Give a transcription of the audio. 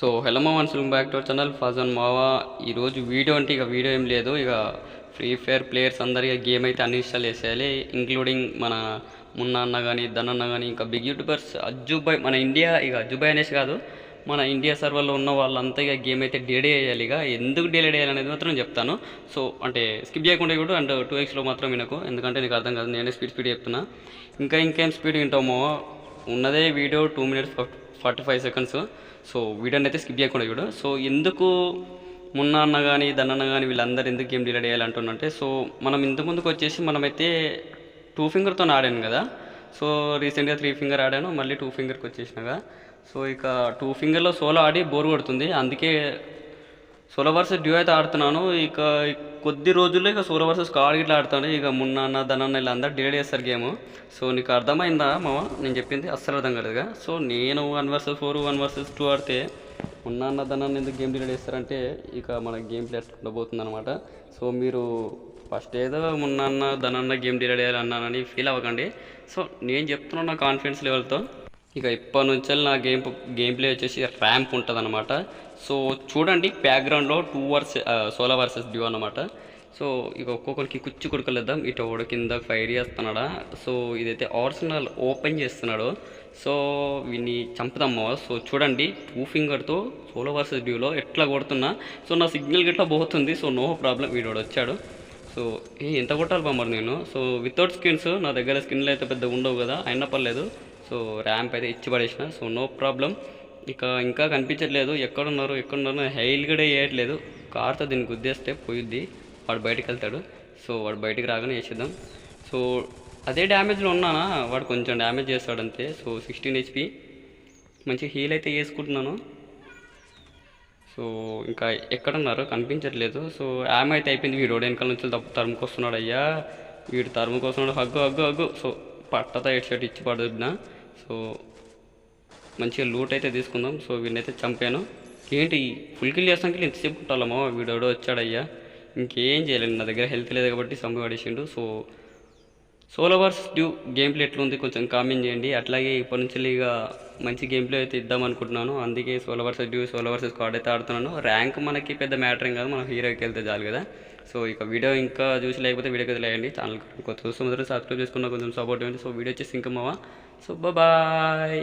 So hello మా once back to channel ఫజన్ మావా ఈరోజు వీడియో అంటే ఇక వీడియో ఏం లేదు. ఇక ఫ్రీ ఫైర్ ప్లేయర్స్ అందరికీ గేమ్ అయితే అన్ఇన్స్టాల్ చేసేయాలి. ఇంక్లూడింగ్ మన మున్న అన్న కానీ ధన్ అన్న కానీ ఇంకా బిగ్ యూట్యూబర్స్ అజ్జుబాయ్ మన ఇండియా ఇక అజ్జుబాయ్ అనేసి కాదు. మన ఇండియా సర్వర్లో ఉన్న వాళ్ళంతా ఇక గేమ్ అయితే డిలీట్ చేయాలి. ఇక ఎందుకు డిలీట్ చేయాలి అనేది మాత్రం చెప్తాను. సో అంటే స్కిప్ చేయకుండా కూడా అండ్ టూ ఎక్స్లో మాత్రం వినకు. ఎందుకంటే నీకు అర్థం కాదు నేనే స్పీడ్ స్పీడ్ చెప్తున్నా. ఇంకా ఇంకేం స్పీడ్ వింటామో ఉన్నదే video two minutes forty five seconds so వీడియోని అయితే స్కిప్ చేయకుండా చూడు. సో ఎందుకు మున్న అన్న కానీ దన్నన్న కానీ వీళ్ళందరూ ఎందుకు గేమ్ డిలీట్ చేయాలంటున్నంటే సో మనం ఇంత ముందుకు వచ్చేసి మనమైతే టూ ఫింగర్తో ఆడాను కదా. సో రీసెంట్గా త్రీ ఫింగర్ ఆడాను మళ్ళీ టూ ఫింగర్కి వచ్చేసినాగా సో ఇక టూ ఫింగర్లో సోలో ఆడి బోర్ కొడుతుంది. అందుకే సోలో వర్సెస్ డ్యూ అయితే ఆడుతున్నాను. ఇక కొద్ది రోజుల్లో ఇక సూర్య వర్సెస్ కార్డ్ ఇట్లా ఆడుతాడు. ఇక మున్న అన్న ధనన్న ఇలా అందరు డిలీట్ చేస్తారు గేమ్. సో నీకు అర్థమైందా మామ? నేను చెప్పింది అస్సలు అర్థం కాదుగా సో నేను one versus four one versus two ఆడితే మున్న అన్న ధనన్న ఎందుకు గేమ్ డిలేడ్ చేస్తారంటే ఇక మన గేమ్ ప్లే ఉండబోతుంది అనమాట సో మీరు ఫస్ట్ ఏదో మున్న అన్న ధనన్న గేమ్ డిలేడ్ చేయాలన్నానని ఫీల్ అవ్వకండి. సో నేను చెప్తున్నా నా కాన్ఫిడెన్స్ లెవెల్తో ఇక ఇప్పటి నుంచి నా గేమ్ గేమ్ ప్లే వచ్చేసి ర్యాంప్ ఉంటుంది అనమాట సో చూడండి బ్యాక్గ్రౌండ్లో two verse solo versus duo అనమాట సో ఇక ఒక్కొక్కరికి కుచ్చి కొడుకలేద్దాం. ఇటు ఓడ కింద ఫైర్ చేస్తున్నాడా? సో ఇదైతే ఆర్సనల్ ఓపెన్ చేస్తున్నాడు. సో వీన్ని చంపుదామా? సో చూడండి టూ ఫింగర్తో సోలో వర్సెస్ డ్యూలో ఎట్లా కొడుతున్నా. సో నా సిగ్నల్ గిట్లా పోతుంది. So no problem. వీడోడు వచ్చాడు. సో ఏ ఎంత కొట్టాలి బామ్మరు నేను? సో వితౌట్ స్కిన్స్ నా దగ్గర స్కిన్లు అయితే పెద్ద ఉండవు కదా. అయినా పర్లేదు. సో ర్యాంప్ అయితే ఇచ్చి పడేసిన. So no problem. ఇక ఇంకా కనిపించట్లేదు. ఎక్కడున్నారు ఎక్కడున్నారు హైల్ కూడా వేయట్లేదు. కార్తో దీన్ని గుద్దేస్తే పోయిద్ది. వాడు బయటికి వెళ్తాడు. సో వాడు బయటికి రాగానే వేసేద్దాం. సో అదే డ్యామేజ్లో ఉన్నానా? వాడు కొంచెం డ్యామేజ్ చేస్తాడు అంతే సో సిక్స్టీన్ హెచ్పి. మంచి హీల్ అయితే వేసుకుంటున్నాను. సో ఇంకా ఎక్కడున్నారు? కనిపించట్లేదు. సో ఆమె అయితే అయిపోయింది. వీడు వెనకాల నుంచి తప్పు తరుముకొస్తున్నాడు అయ్యా. వీడు తరుముకొస్తున్నాడు హగ్గు హగ్గు హగ్గు. సో పట్టతో హెడ్ షర్ట్ ఇచ్చి పడుతున్నా సో మంచిగా లూట్ అయితే తీసుకుందాం. సో వీడినైతే చంపాను. ఏంటి ఫుల్ కిల్ చేస్తానికి ఎంతసేపు కుట్టాలమ్మో వీడు ఎవడో వచ్చాడయ్యా. ఇంకేం చేయలేదు నా దగ్గర హెల్త్ లేదు కాబట్టి సంబు పడేసిండు. So solo versus duo game play ఎట్లుంది కొంచెం కామెంట్ చేయండి. అట్లాగే ఇప్పటి నుంచి ఇక మంచి గేమ్ ప్లే అయితే ఇద్దాం అనుకుంటున్నాను. అందుకే solo versus duo solo versus card అయితే ఆడుతున్నాను. ర్యాంక్ మనకి పెద్ద మ్యాటర్ ఏం కాదు. మనం హీరోకి వెళ్తే చాలు కదా. సో ఇక వీడియో ఇంకా చూసి లేకపోతే వీడియోకి వదిలేయండి. ఛానల్ కొత్త చూస్తే మొదటి సబ్స్క్రైబ్ చేసుకున్న కొంచెం సపోర్ట్ ఇవ్వండి. సో వీడియో వచ్చేసి ఇంకా మావా. So bye